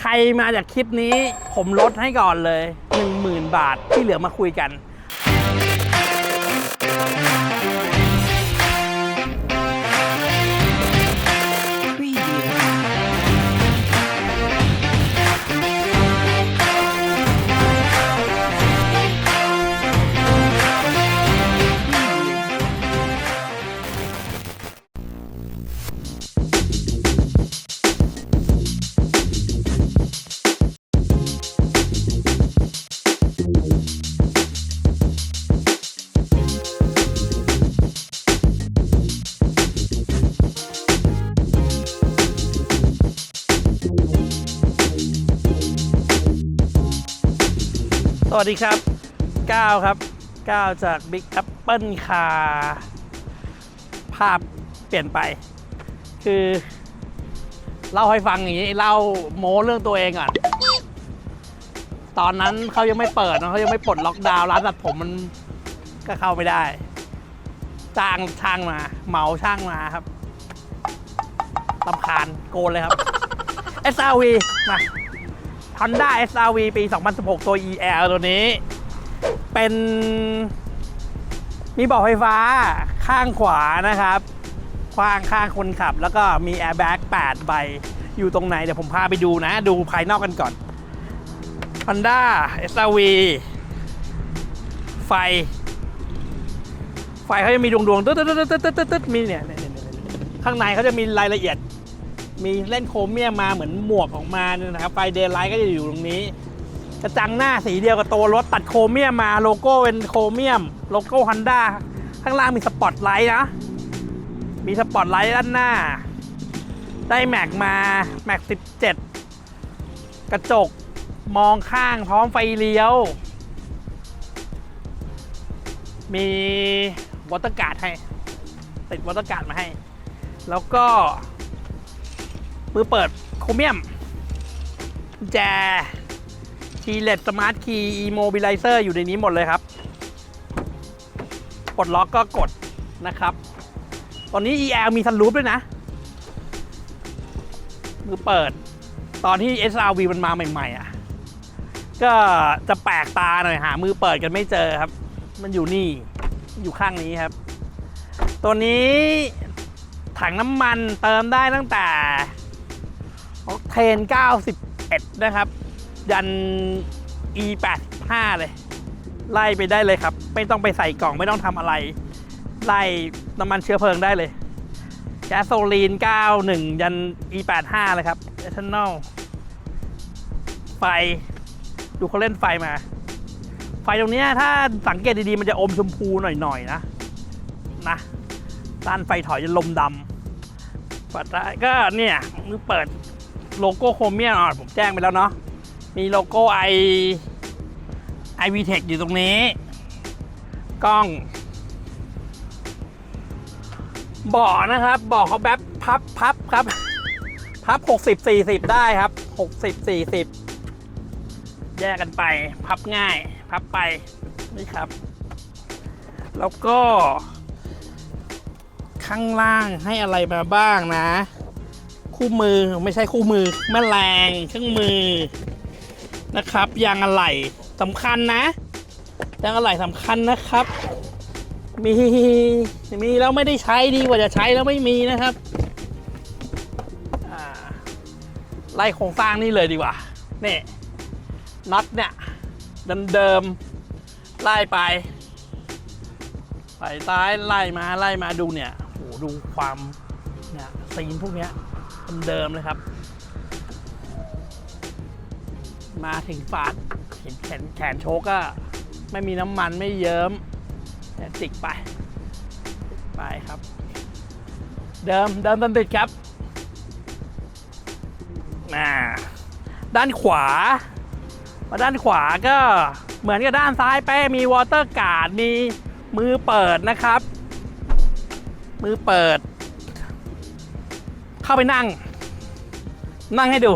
ใครมาจากคลิปนี้ผมลดให้ก่อนเลย 10,000 บาทที่เหลือมาคุยกัน วัสดีครับก้าวครับก้าวจาก Big Apple Car ภาพเปลี่ยนไป คือเล่าให้ฟังอย่างนี้เล่าโม้เรื่องตัวเองก่อนตอนนั้นเขายังไม่เปิดนะเขายังไม่ปลดล็อกดาวน์ร้านตัดผมมันก็เข้าไม่ได้จ้างช่างมา เหมาช่างมาครับลำคาญโกนเลยครับ SRV มา Honda SRV ปี 2016 ตัว EL ตัวนี้ เป็น มีเบาะไฟฟ้าข้างขวานะครับ ข้างข้างคนขับ แล้วก็มีแอร์แบ็ก8ใบ อยู่ตรงไหน เดี๋ยวผมพาไปดูนะ ดูภายนอกกันก่อน Honda SRV ไฟ ไฟเขาจะมีดวงดวงๆตึ๊ดตึ๊ดตึ๊ดตึ๊ดตึ๊ดตึ๊ดมีเนี่ยข้างในเขาจะมีรายละเอียด มีเล่นโครเมียมมาเหมือนหมวกออกมาเนี่ยนะครับไฟเดย์ไลท์ก็จะอยู่ตรงนี้กระจังหน้าสีเดียวกับตัวรถตัดโครเมียมมาโลโก้เป็นโครเมียม โลโก้ฮอนด้าข้างล่างมีสปอตไลท์นะ มีสปอตไลท์ด้านหน้า ได้แม็กมาแม็ก17 กระจกมองข้างพร้อมไฟเลี้ยว มีวอเตอร์การ์ดให้ ติดวอเตอร์การ์ดมาให้ แล้วก็ มือเปิดโครเมียมแจคีเลสสมาร์ทคีย์อีโมบิลไลเซอร์อยู่ในนี้หมดเลยครับปลดล็อกก็กดนะครับ ตอนนี้ EL มีซันรูฟด้วยนะ มือเปิด ตอนที่ SRV มันมาใหม่ ๆ อะ ก็จะแปลกตาหน่อยหา มือเปิดกันไม่เจอครับ มันอยู่นี่อยู่ข้างนี้ครับ ตัวนี้ถังน้ำมันเติมได้ตั้งแต่ เทน91 นะครับ ยัน e 85เลย ไล่ไปได้เลยครับ ไม่ต้องไปใส่กล่องไม่ต้องทำอะไร ไล่น้ำมันเชื้อเพลิงได้เลยแก๊สโซลีน 91 ยัน e 85เลยครับเอทานอลไฟ ดูเขาเล่นไฟมา ไฟตรงนี้ถ้าสังเกตดีๆ มันจะอมชมพูหน่อยๆนะนะด้านไฟถอยจะลมดำปัดได้ก็เนี่ยเปิด โลโก้โครเมียมอะผมแจ้งไปแล้วเนาะมีโลโก้ไอไอวีเทคอยู่ตรงนี้ กล้องเบาะนะครับเบาะเขาแบบพับพับครับ พับ 60 40 ได้ครับ 60 40 แยกกันไป พับง่าย พับไป นี่ครับ แล้วก็ ข้างล่างให้อะไรมาบ้างนะ คู่มือไม่ใช่คู่มือแม่แรงเครื่องมือนะครับ ยางอะไหล่สำคัญนะ ยางอะไหล่สำคัญนะครับ มีมีแล้วไม่ได้ใช้ดีกว่าจะใช้แล้วไม่มีนะครับไล่โครงสร้างนี่เลยดีกว่านี่น็อตเนี่ยเดิมๆไล่ไปไปซ้ายไล่มาไล่มาดูเนี่ยโหดูความเนี่ยซีนพวกเนี้ย เดิมเลยครับ มาถึงฝาดเห็นแขนแขนโชกก็ ไม่มีน้ำมันไม่เยิ้มแต่จิกไป ไปครับ เดิมเดิมตันติดครับอ่าด้านขวา มาด้านขวาก็เหมือนกับด้านซ้ายไปะมีวอเตอร์การ์ดมีมือเปิดนะครับ มือเปิด เข้าไปนั่ง นั่งให้ดู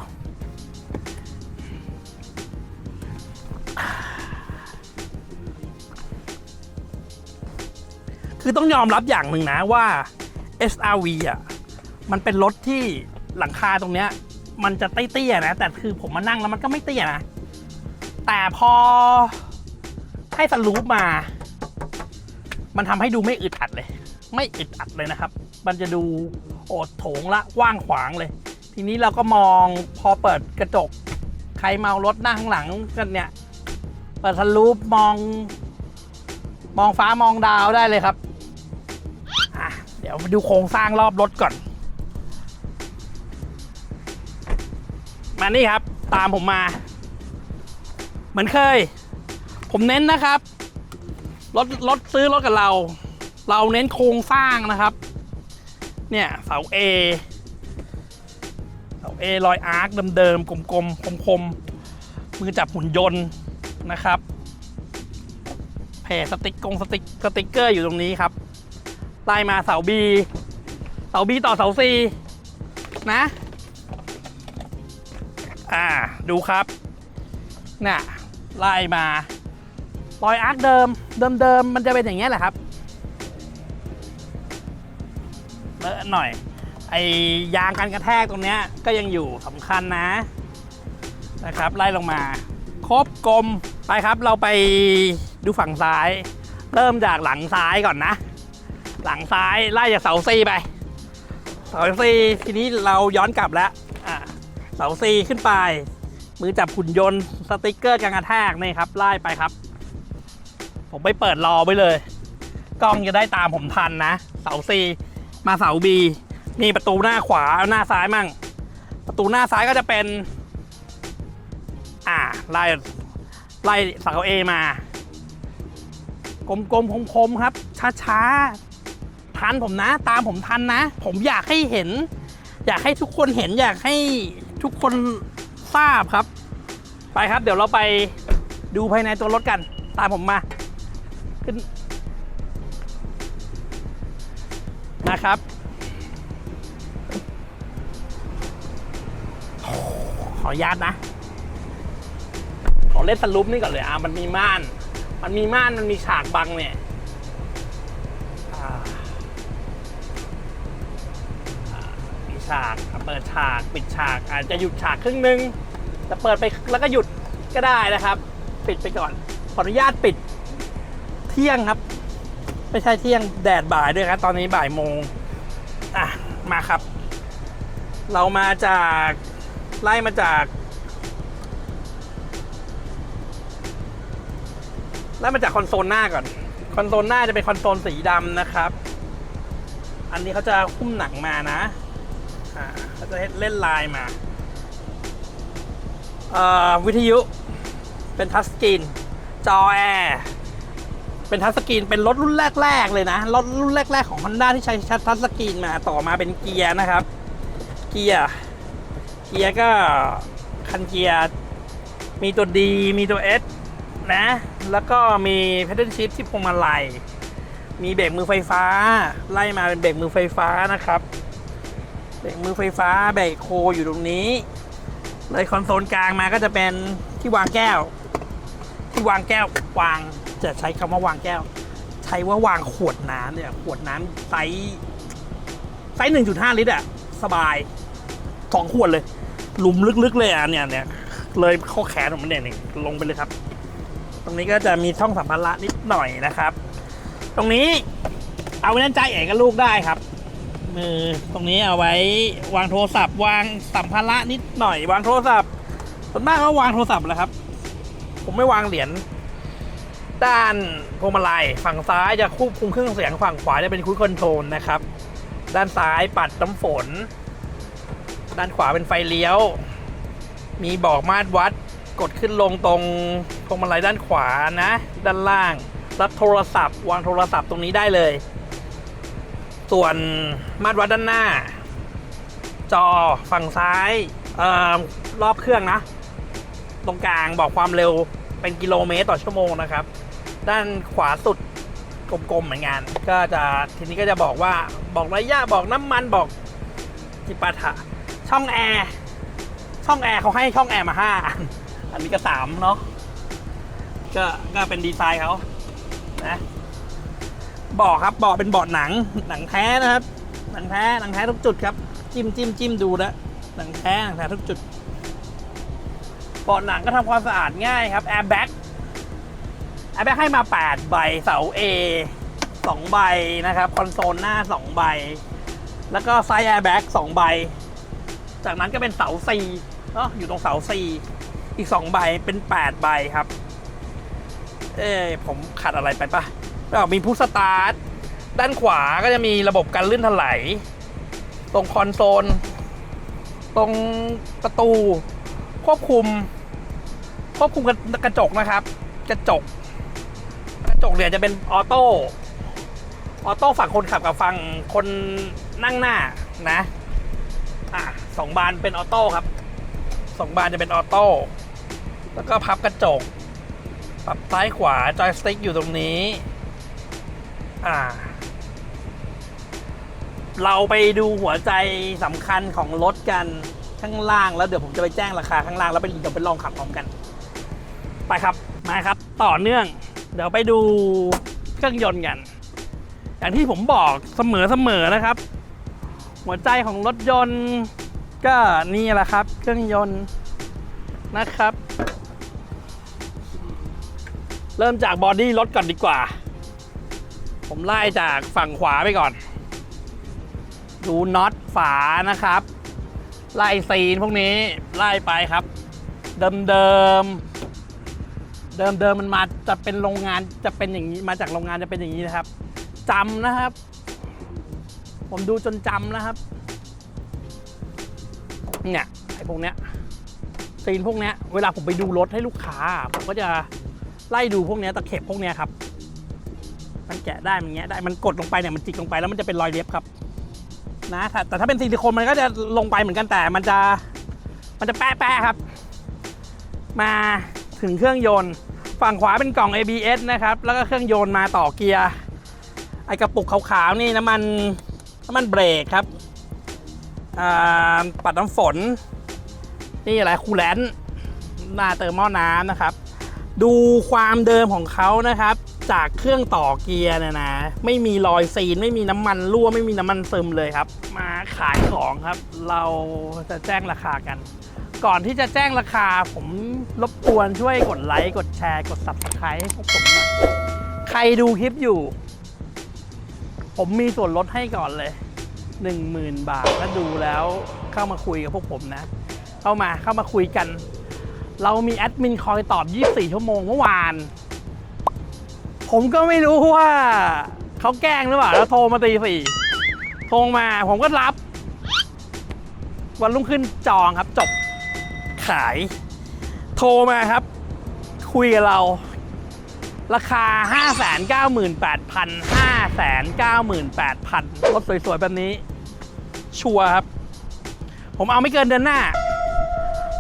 คือต้องยอมรับอย่างหนึ่งนะว่า SRV อะ มันเป็นรถที่หลังคาตรงเนี้ย มันจะเตี้ยๆนะ แต่คือผมมานั่งแล้วมันก็ไม่เตี้ยนะ แต่พอให้สลูปมา มันทำให้ดูไม่อึดอัดเลย ไม่อึดอัดเลยนะครับ มันจะดู โอดโถงละกว้างขวางเลย ทีนี้เราก็มองพอเปิดกระจก ใครเมารถนั่งข้างหลังกันเนี่ย เปิดสลูปมอง มองฟ้ามองดาวได้เลยครับอะเดี๋ยวมาดูโครงสร้างรอบรถก่อน มานี่ครับ ตามผมมา เหมือนเคย ผมเน้นนะครับรถรถซื้อรถกับเรา เราเน้นโครงสร้างนะครับ เนี่ยเสา A เสา A รอยอาร์คเดิมๆกลมๆคมๆมือจับหุ่นยนต์นะครับแผ่สติกกงสติกสติ๊กเกอร์อยู่ตรงนี้ครับไล่มาเสา B เสา B ต่อเสา C นะ อ่าดูครับน่ะไล่มารอยอาร์คเดิม เดิมๆมันจะเป็นอย่างเงี้แหละครับ หน่อย ไอยางกันกระแทกตรงเนี้ยก็ยังอยู่สำคัญนะนะครับไล่ลงมา ครบกลมไปครับเราไปดูฝั่งซ้าย เริ่มจากหลังซ้ายก่อนนะ หลังซ้ายไล่จากเสาซีไปเสาซีทีนี้เราย้อนกลับแล้วอ่าเสาซีขึ้นไป มือจับหุ่นยนต์สติกเกอร์กันกระแทกนี่ครับไล่ไปครับ ผมไปเปิดรอไว้เลย กล้องจะได้ตามผมทันนะ เสาซี มาเสาบีนี่ประตูหน้าขวาเอาหน้าซ้ายมั่ง ประตูหน้าซ้ายก็จะเป็น อ่าไล่ไล่เสาเอมา กลมๆคมๆครับ ช้าๆทันผมนะ ตามผมทันนะ ผมอยากให้เห็น อยากให้ทุกคนเห็นอยากให้ทุกคนทราบครับ ไปครับ เดี๋ยวเราไปดูภายในตัวรถกัน ตามผมมาขึ้น นะครับขออนุญาตนะ ขอเล่นสลุปนี่ก่อนเลยอะมันมีม่าน มันมีม่านมันมีฉากบังเนี่ยมีฉากเปิดฉากปิดฉาก อาจจะหยุดฉากครึ่งนึงจะเปิดไปแล้วก็หยุดก็ได้นะครับ ปิดไปก่อนขออนุญาตปิดเที่ยงครับ ไม่ใช่เที่ยงแดดบ่ายด้วยครับ ตอนนี้บ่ายโมงอะมาครับ เรามาจากไล่มาจากไล่มาจากคอนโซลหน้าก่อน คอนโซลหน้าจะเป็นคอนโซลสีดำนะครับ อันนี้เขาจะหุ้มหนังมานะอ่าเขาจะเล่นลายมาเอ่อวิทยุเป็นทัชสกรีนจอแอร์ เป็นทัชสกรีนเป็นรถรุ่นแรก ๆ เลยนะรถรุ่นแรก ๆ ของ Honda ที่ใช้ทัชสกรีนมาต่อมาเป็นเกียร์นะครับ เกียร์เกียร์ก็คันเกียร์มีตัว D มีตัว S นะ แล้วก็มี pedal shift ที่พวงมาลัยมีเบรกมือไฟฟ้า ไล่มาเป็นเบรกมือไฟฟ้านะครับเบรกมือไฟฟ้าเบรกโคอยู่ตรงนี้ เลยคอนโซลกลางมาก็จะเป็นที่วางแก้ว ที่วางแก้ววาง จะใช้คำว่าวางแก้ว ใช้ว่าวางขวดน้ำเนี่ย ขวดน้ำไซส์ไซส์หนึ่งจุดห้าลิตรอะสบายสองขวดเลย หลุมลึกๆเลยอะเนี่ยเนี่ยเลยข้อแขนของมันเนี่ยนี่ลงไปเลยครับ ตรงนี้ก็จะมีช่องสัมภาระนิดหน่อยนะครับ ตรงนี้เอาไว้นั่นใจเอกกับลูกได้ครับมือตรงนี้เอาไว้วางโทรศัพท์ วางสัมภาระนิดหน่อย วางโทรศัพท์ส่วนมากก็วางโทรศัพท์แหละครับ ผมไม่วางเหรียญ ด้านพวงมาลัยฝั่งซ้ายจะควบคุมเครื่องเสียงฝั่งขวาจะเป็นคุยคอนโทรลนะครับ ด้านซ้ายปัดน้ำฝน ด้านขวาเป็นไฟเลี้ยว มีบอกมาตรวัดกดขึ้นลงตรงพวงมาลัยด้านขวานะ ด้านล่าง รับโทรศัพท์ วางโทรศัพท์ตรงนี้ได้เลย ส่วนมาตรวัดด้านหน้า จอฝั่งซ้ายเอ่อรอบเครื่องนะ ตรงกลางบอกความเร็วเป็นกิโลเมตรต่อชั่วโมงนะครับ ด้านขวาสุดกลมๆเหมือนกันก็จะทีนี้ก็จะบอกว่าบอกระยะบอกน้ำมันบอกจิปาถะช่องแอร์ช่องแอร์เขาให้ช่องแอร์มาห้าอันอันนี้ก็สามเนาะก็ก็เป็นดีไซน์เขานะเบอกครับเบอกเป็นเบาะหนังหนังแท้นะครับ หนังแท้หนังแท้ทุกจุดครับ จิ้มจิ้มจิ้มดูนะหนังแท้หนังแท้ทุกจุดเบาะหนังก็ทำความสะอาดง่ายครับแอร์แบ็ก แอร์แบ็กให้มา 8 ใบเสา A 2 ใบนะครับ คอนโซลหน้า 2 ใบ แล้วก็ไซด์แอร์แบ็ก2ใบ จากนั้นก็เป็นเสา C เนาะอยู่ตรงเสา C อีก 2 ใบเป็น 8 ใบครับ เอ้ผมขัดอะไรไปปะก็มีพุชสตาร์ท ด้านขวาก็จะมีระบบการลื่นถลายตรงคอนโซล ตรงประตู ควบคุม ควบคุมกระจกนะครับ กระจก จกเนี่ยจะเป็นออโต้ออโต้ฝั่งคนขับกับฝั่งคนนั่งหน้านะอะสองบานเป็นออโต้ครับสองบานจะเป็นออโต้แล้วก็พับกระจก ปรับซ้ายขวาจอยสติ๊กอยู่ตรงนี้ อ่า เราไปดูหัวใจสำคัญของรถกันข้างล่างแล้วเดี๋ยวผมจะไปแจ้งราคาข้างล่างแล้วไปเดี๋ยวไปลองขับพร้อมกัน ไปครับมาครับ ต่อเนื่อง เดี๋ยวไปดูเครื่องยนต์กัน อย่างที่ผมบอกเสมอเสมอนะครับ หัวใจของรถยนต์ก็นี่แหละครับ เครื่องยนต์นะครับ เริ่มจากบอดี้รถก่อนดีกว่า ผมไล่จากฝั่งขวาไปก่อน ดูน็อตฝานะครับ ไล่ซีนพวกนี้ไล่ไปครับ เดิมเดิม เดิมเดิมมันมาจะเป็นโรงงานจะเป็นอย่างนี้มาจากโรงงานจะเป็นอย่างนี้นะครับจำนะครับ ผมดูจนจำนะครับ เนี่ยไอ้พวกเนี้ยซีนพวกเนี้ยเวลาผมไปดูรถให้ลูกค้า ผมก็จะไล่ดูพวกเนี้ยตะเข็บพวกเนี้ยครับ มันแกะได้มันแงะได้มันกดลงไปเนี่ยมันจิกลงไปแล้วมันจะเป็นรอยเล็บครับนะค่ะแต่ถ้าเป็นซิลิโคนมันก็จะลงไปเหมือนกันแต่มันจะมันจะแปะๆครับ มา ถึงเครื่องยนต์ ฝั่งขวาเป็นกล่อง ABS นะครับ แล้วก็เครื่องยนต์มาต่อเกียร์ ไอกระปุกขาวๆนี่น้ำมันน้ำมันเบรกครับปัดน้ำฝน นี่อะไรคูลแลนต์หน้าเติมหม้อน้ำนะครับ ดูความเดิมของเขานะครับ จากเครื่องต่อเกียร์เนี่ยนะ ไม่มีรอยซีน ไม่มีน้ำมันรั่ว ไม่มีน้ำมันซึมเลยครับ มาขายของครับ เราจะแจ้งราคากัน ก่อนที่จะแจ้งราคา ผมรบกวนช่วยกดไลค์กดแชร์กด subscribe ให้พวกผมหน่อยใครดูคลิปอยู่ ผมมีส่วนลดให้ก่อนเลย 10,000 บาทถ้าดูแล้วเข้ามาคุยกับพวกผมนะ เข้ามาเข้ามาคุยกัน เรามีแอดมินคอยตอบ 24 ชั่วโมงเมื่อวาน ผมก็ไม่รู้ว่าเขาแกล้งหรือเปล่าแล้วโทรมาตีสี่โทรมาผมก็รับ วันรุ่งขึ้นจองครับจบ ขาย โทรมาครับ คุยกับเรา ราคา 598,000 598,000 รถสวยๆ แบบนี้ ชัวร์ครับ ผมเอาไม่เกินเดือนหน้า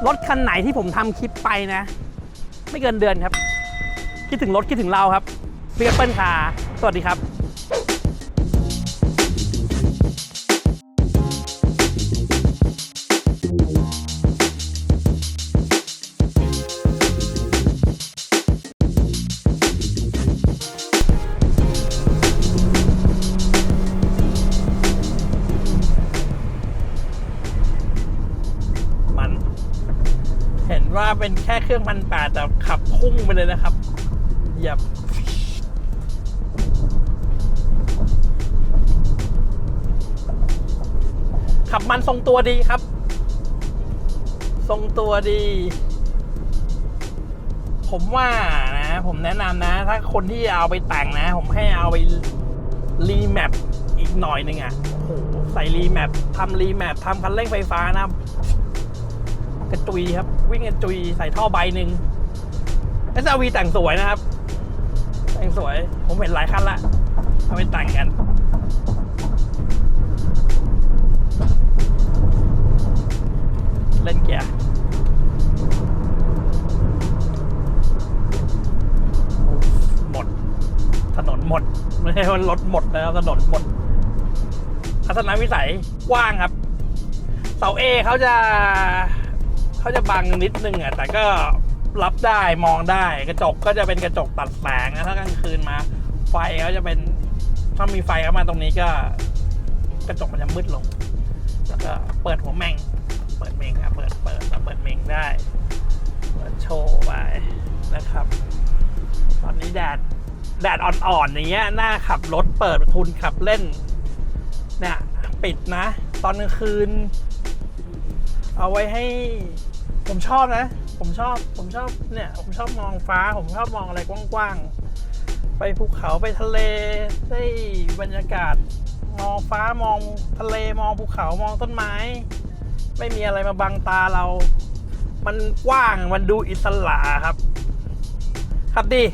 รถคันไหนที่ผมทำคลิปไปนะ ไม่เกินเดือนครับ คิดถึงรถคิดถึงเราครับเฟียเปิ้ลคาสวัสดีครับ ว่าเป็นแค่เครื่องพันแปดแต่ขับพุ่งไปเลยนะครับเหยียบขับมันทรงตัวดีครับ ทรงตัวดี ผมว่านะ ผมแนะนำนะ ถ้าคนที่เอาไปแต่งนะ ผมให้เอาไปรีแมปอีกหน่อยหนึ่งอะโอ้โหใส่รีแมปทำรีแมปทำคันเร่งไฟฟ้านะ กระจุยครับ วิ่งกระจุยใส่ท่อใบหนึ่ง SRV แต่งสวยนะครับ แต่งสวย ผมเห็นหลายคันละเอาไปแต่งกันเล่นเกียร์หมด ถนนหมด ไม่ใช่ว่ารถหมดแล้วถนนหมดทัศนวิสัยกว้างครับ เสาเอเขาจะ เขาจะบังนิดนึงอะแต่ก็รับได้มองได้กระจกก็จะเป็นกระจกตัดแสงนะถ้ากลางคืนมา ไฟเขาจะเป็นถ้ามีไฟเข้ามาตรงนี้ก็ กระจกมันจะมืดลง แล้วก็เปิดหัวแมง เปิดเมงเปิดเปิดเปิดแมงได้เปิดโชว์ไปนะครับ ตอนนี้แดดแดดอ่อนๆอย่างเงี้ยหน่าขับรถเปิดประทุนขับเล่นเนี่ยปิดนะ ตอนกลางคืน เอาไว้ให้ ผมชอบนะ ผมชอบ ผมชอบเนี่ย ผมชอบมองฟ้า ผมชอบมองอะไรกว้างๆ ไปภูเขาไปทะเล ได้บรรยากาศ มองฟ้ามองทะเลมองภูเขามองต้นไม้ ไม่มีอะไรมาบังตาเรา มันกว้าง มันดูอิสระครับ ครับดี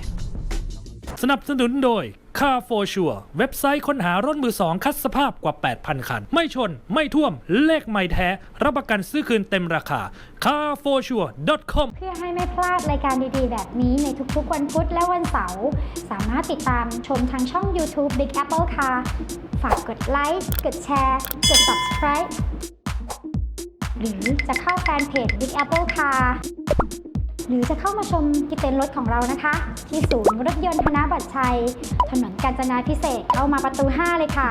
สนับสนุนโดย Car for Sure เว็บไซต์ค้นหารถมือสองคัดสภาพกว่า 8,000 คัน ไม่ชน ไม่ท่วม เลขไม่แท้ รับประกันซื้อคืนเต็มราคา carforsure.com เพื่อให้ไม่พลาดรายการดีๆ แบบนี้ในทุกๆ วันพุธและวันเสาร์ สามารถติดตามชมทางช่อง YouTube Big Apple Car ฝากกดไลค์ กดแชร์ กด Subscribe หรือจะเข้าแฟนเพจ Big Apple Car หรือจะเข้ามาชมที่เต็นท์รถของเรานะคะ ที่ศูนย์รถยนต์ธนบัตรชัย ถนนกาญจนาพิเศษเข้ามาประตู 5 เลยค่ะ